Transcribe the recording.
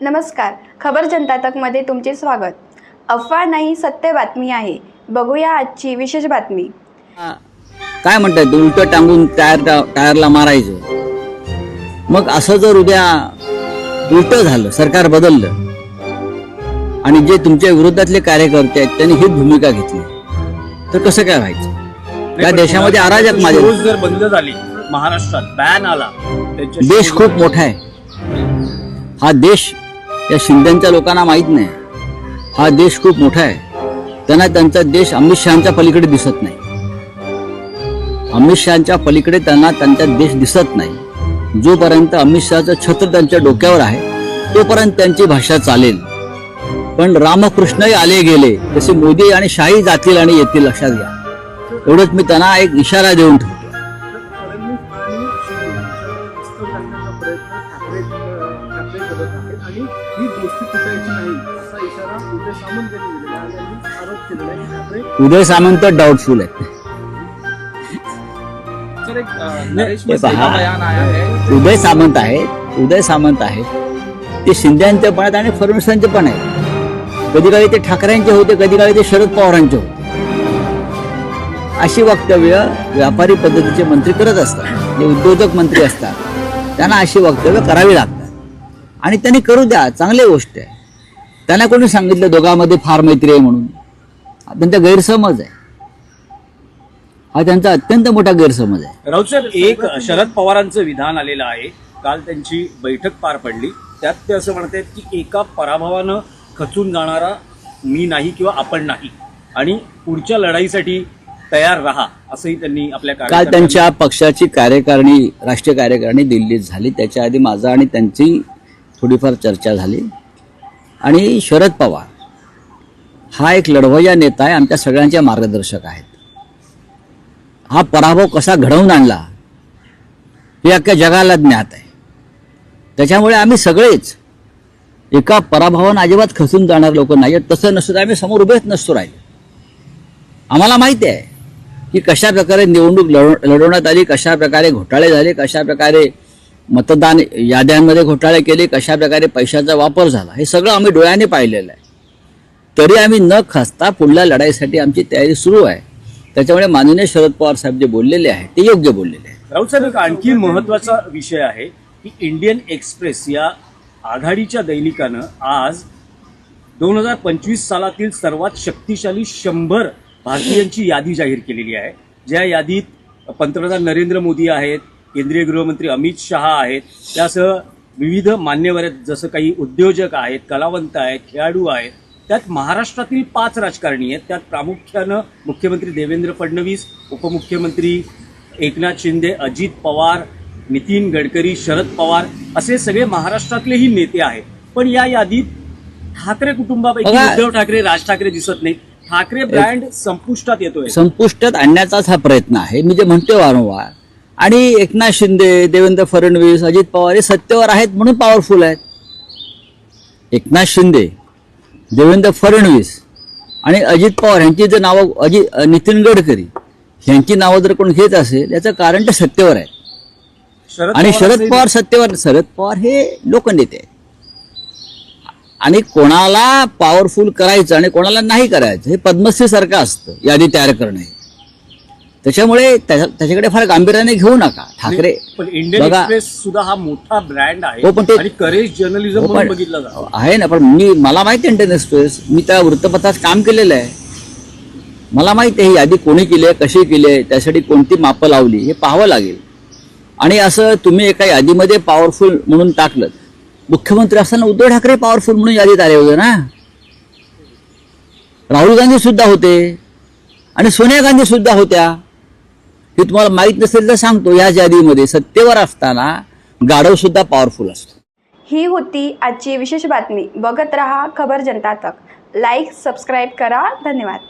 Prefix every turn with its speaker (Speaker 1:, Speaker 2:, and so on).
Speaker 1: नमस्कार. खबर जनता तकमध्ये तुमचे स्वागत. अफवा नाही सत्य बातमी आहे. बघूया आजची विशेष बातमी.
Speaker 2: काय म्हणतात उलट टांगून टायर टायरला मारायचं. मग असं जर उद्या उलट झालं सरकार बदललं आणि जे तुमच्या विरोधातले कार्यकर्ते आहेत त्यांनी ही भूमिका घेतली तर कसं काय व्हायचं? या देशामध्ये अराजक माझे
Speaker 3: रोज जर बंद झाली महाराष्ट्रात बॅन आला त्यांच्या
Speaker 2: देश खूप मोठा आहे. हा देश या शिंद्यांच्या लोकांना माहीत नाही. हा देश खूप मोठा आहे. त्यांना त्यांचा देश अमित शहाच्या पलीकडे दिसत नाही. अमित शहाच्या पलीकडे त्यांना त्यांचा देश दिसत नाही. जोपर्यंत अमित शहाचं छत्र त्यांच्या डोक्यावर आहे तोपर्यंत त्यांची भाषा चालेल. पण रामकृष्णही आले गेले तसे मोदी आणि शाही जातील आणि येतील लक्षात घ्या. एवढंच मी त्यांना एक इशारा देऊन ठेवतो.
Speaker 4: ही गोष्टी नाही. असा इशारा उदय सामंत यांनी दिलेला आहे. आणि आरोप केलेला आहे की ठाकरे
Speaker 2: उदय सामंत डाऊटफुल आहे
Speaker 3: सर एक अं, नरेश
Speaker 2: हे
Speaker 3: मस्के
Speaker 2: पहा.
Speaker 3: का बयान आया है
Speaker 2: उदय सामंत आहेत उदय सामंत आहेत ते शिंद्यांचे पण आहेत आणि फडणवीसांचे पण आहेत. कधी काळी ते ठाकरेंचे होते कधी काळी ते शरद पवारांचे होते. अशी वक्तव्य व्यापारी पद्धतीचे मंत्री करत असतात. जे उद्योजक मंत्री असतात त्यांना अशी वक्तव्य करावी लागतात. आणि त्यांनी करू द्या चांगली गोष्ट आहे. त्यांना कोणी सांगितलं दोघांमध्ये फार मैत्री आहे म्हणून. त्यांचा गैरसमज आहे. हा त्यांचा अत्यंत मोठा गैरसमज आहे.
Speaker 3: राऊत साहेब एक शरद पवारांचं विधान आलेलं आहे. काल त्यांची बैठक पार पडली. त्यात ते असं म्हणतात की एका पराभवानं खचून जाणारा मी नाही किंवा आपण नाही. आणि पुढच्या लढाईसाठी तयार राहा असंही त्यांनी आपल्या
Speaker 2: काल त्यांच्या पक्षाची कार्यकारिणी राष्ट्रीय कार्यकारिणी दिल्लीत झाली. त्याच्या आधी माझा आणि त्यांची थोडीफार चर्चा झाली. आणि शरद पवार हा एक लढवय्या नेता आहे आमच्या सगळ्यांचे मार्गदर्शक आहेत. हा पराभव कसा घडवून आणला हे अख्ख्या जगाला ज्ञात आहे. त्याच्यामुळे आम्ही सगळेच एका पराभवानं अजिबात खचून जाणार लोक नाही आहेत. तसं नसतं तर आम्ही समोर उभेच नसतो राहिले. आम्हाला माहिती आहे की कशा प्रकारे निवडणूक लढव लढवण्यात आली कशा प्रकारे घोटाळे झाले कशा प्रकारे मतदान याद्यांमध्ये घोटाळे केले कशा प्रकारे पैशाचा वापर झाला हे सगळं आम्ही डोळ्याने पाहिलेलं आहे. तरी आम्ही न खसता पुढल्या लढाईसाठी आमची तयारी सुरू आहे. त्याच्यामुळे माननीय शरद पवार साहेब जे बोललेले आहेत ते योग्य बोललेले आहेत
Speaker 3: राऊत साहेब एक आणखी महत्त्वाचा विषय आहे की इंडियन एक्सप्रेस या आघाडीच्या दैनिकानं आज दोन हजार पंचवीस सालातील सर्वात शक्तिशाली शंभर भारतीयांची यादी जाहीर केलेली आहे. ज्या यादीत पंतप्रधान नरेंद्र मोदी आहेत केंद्रीय गृहमंत्री अमित शहा आहेत. त्यासह विविध मान्यवर आहेत जसं काही उद्योजक आहेत कलावंत आहेत खेळाडू आहेत. त्यात महाराष्ट्रातील पाच राजकारणी आहेत. त्यात प्रामुख्यानं मुख्यमंत्री देवेंद्र फडणवीस उपमुख्यमंत्री एकनाथ शिंदे अजित पवार नितीन गडकरी शरद पवार असे सगळे महाराष्ट्रातलेही नेते आहेत. पण या यादीत ठाकरे कुटुंबापैकी उद्धव ठाकरे राज ठाकरे दिसत नाहीत. ठाकरे ब्रँड संपुष्टात येतोय.
Speaker 2: संपुष्टात आणण्याचाच हा प्रयत्न आहे. मी जे म्हणतो वारंवार आणि एकनाथ शिंदे देवेंद्र फडणवीस अजित पवार हे सत्तेवर आहेत म्हणून पॉवरफुल आहेत. एकनाथ शिंदे देवेंद्र फडणवीस आणि अजित पवार यांची जर नावं अजित नितीन गडकरी यांची नावं जर कोण घेत असेल याचं कारण ते सत्तेवर आहे आणि शरद पवार सत्तेवर शरद पवार हे लोकनेते आहेत. आणि कोणाला पॉवरफुल करायचं आणि कोणाला नाही करायचं हे पद्मश्री सारखं असतं यादी तयार करणं हे. त्याच्यामुळे त्याच्या- त्याच्याकडे फार गांभीर्याने घेऊ नका ठाकरे.
Speaker 3: पण इंडियन एक्सप्रेस सुद्धा हा मोठा ब्रँड आहे
Speaker 2: हो, पण ते-
Speaker 3: करेज जर्नलिझम
Speaker 2: हो,
Speaker 3: बघितला
Speaker 2: आहे ना पण मी मला माहिती आहे इंडियन एक्सप्रेस मी त्या वृत्तपत्रात काम केलेलं आहे. मला माहिती आहे ही यादी कोणी केली आहे कशी केली आहे त्यासाठी कोणती मापं लावली हे पाहावं लागेल. आणि असं तुम्ही एका यादीमध्ये पॉवरफुल म्हणून टाकलं मुख्यमंत्री असताना उद्धव ठाकरे पॉवरफुल म्हणून यादीत आले होते ना? राहुल गांधी सुद्धा होते. आणि सोनिया गांधी सुद्धा होत्या. हे तुम्हाला माहीत नसेल तर सांगतो. या यादीमध्ये सत्तेवर असताना गाढव सुद्धा पॉवरफुल असतो.
Speaker 1: ही होती आजची विशेष बातमी. बघत रहा खबर जनता तक. लाईक सबस्क्राईब करा. धन्यवाद.